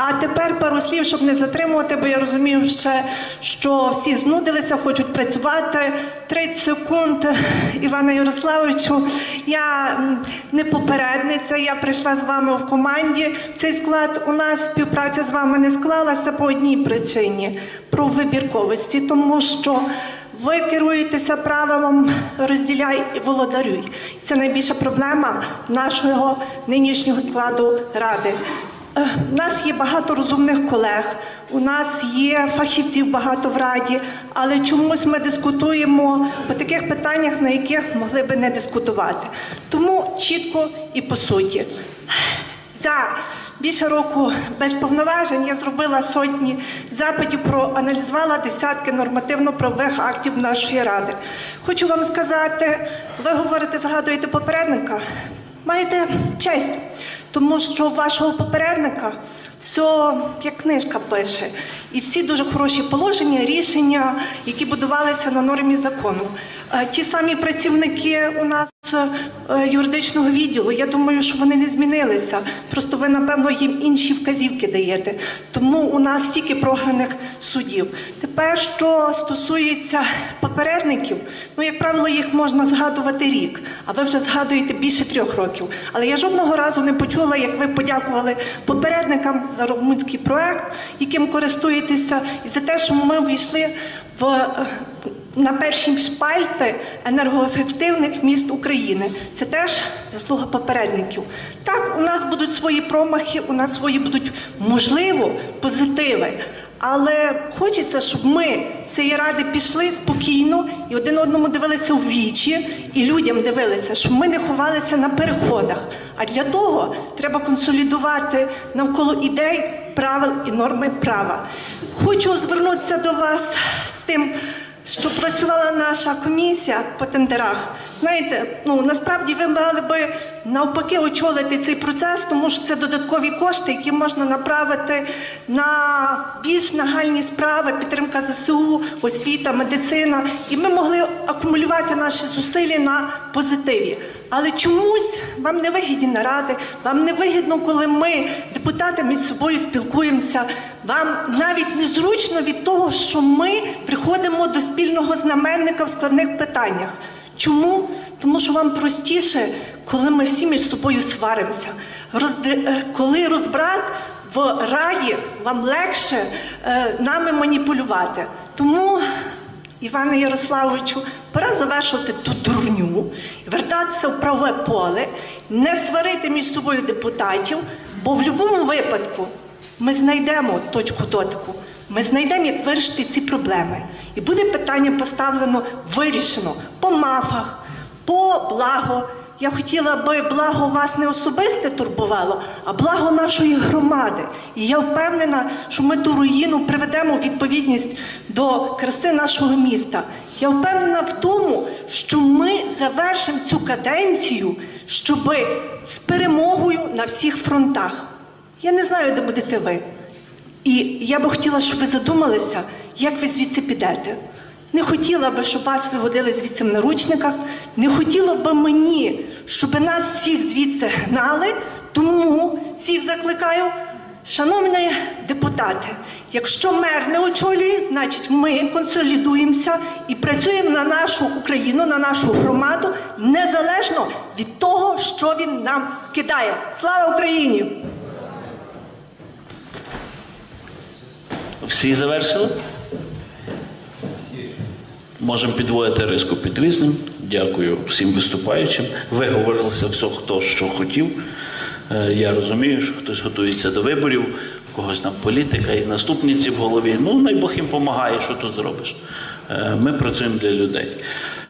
А тепер пару слів, щоб не затримувати, бо я розумію, ще, що всі знудилися, хочуть працювати. 30 секунд, Івана Ярославовичу. Я не попередниця, я прийшла з вами в команді. Цей склад у нас співпраця з вами не склалася по одній причині про вибірковості, тому що. Ви керуєтеся правилом розділяй і володарюй. Це найбільша проблема нашого нинішнього складу ради. Е, У нас є багато розумних колег, у нас є фахівців багато в раді, але чомусь ми дискутуємо по таких питаннях, на яких могли би не дискутувати. Тому чітко і по суті. За більше року без повноважень я зробила сотні запитів, проаналізувала десятки нормативно-правових актів нашої ради. Хочу вам сказати, ви говорите, згадуєте попередника, маєте честь, тому що вашого попередника все як книжка пише, і всі дуже хороші положення, рішення, які будувалися на нормі закону. Е, Ті самі працівники у нас е, юридичного відділу, я думаю, що вони не змінилися. Просто ви, напевно, їм інші вказівки даєте. Тому у нас стільки програних судів. Тепер, що стосується попередників, ну, як правило, їх можна згадувати рік, а ви вже згадуєте більше трьох років. Але я жодного разу не почула, як ви подякували попередникам за румунський проект, яким користуєтеся, і за те, що ми увійшли в е, на перші шпальти енергоефективних міст України. Це теж заслуга попередників. Так, у нас будуть свої промахи, у нас свої будуть можливо позитиви. Але хочеться, щоб ми з цієї ради пішли спокійно і один одному дивилися в вічі, і людям дивилися, щоб ми не ховалися на переходах. А для того треба консолідувати навколо ідей, правил і норми права. Хочу звернутися до вас з тим, що працювала наша комісія по тендерах. Знаєте, ну насправді ви мали би навпаки очолити цей процес, тому що це додаткові кошти, які можна направити на більш нагальні справи, підтримка ЗСУ, освіта, медицина, і ми могли акумулювати наші зусилля на позитиві. Але чомусь вам не вигідні наради, вам не вигідно, коли ми, депутати, між собою спілкуємося. Вам навіть незручно від того, що ми приходимо до спільного знаменника в складних питаннях. Чому? Тому що вам простіше, коли ми всі між собою сваримося. Е, Коли розбрат в раді, вам легше е, нами маніпулювати. Тому Іване Ярославовичу, пора завершувати ту дурню, вертатися в правове поле, не сварити між собою депутатів, бо в будь-якому випадку ми знайдемо точку дотику, ми знайдемо, як вирішити ці проблеми. І буде питання поставлено, вирішено по мафах, по благо. Я хотіла би благо вас не особисте турбувало, а благо нашої громади. І я впевнена, що ми ту руїну приведемо у відповідність до краси нашого міста. Я впевнена в тому, що ми завершимо цю каденцію, щоб з перемогою на всіх фронтах. Я не знаю, де будете ви. І я би хотіла, щоб ви задумалися, як ви звідси підете. Не хотіла би, щоб вас виводили звідси в наручниках. Не хотіла би мені, щоб нас всіх звідси гнали. Тому всіх закликаю, шановні депутати, якщо мер не очолює, значить ми консолідуємося і працюємо на нашу Україну, на нашу громаду, незалежно від того, що він нам кидає. Слава Україні! Всі завершили? Можемо підводити риску під різним. Дякую всім виступаючим. Виговорилося все, хто що хотів. Е, Я розумію, що хтось готується до виборів, у когось там політика і наступниці в голові. Ну, найбог їм допомагає, що тут зробиш. Е, Ми працюємо для людей.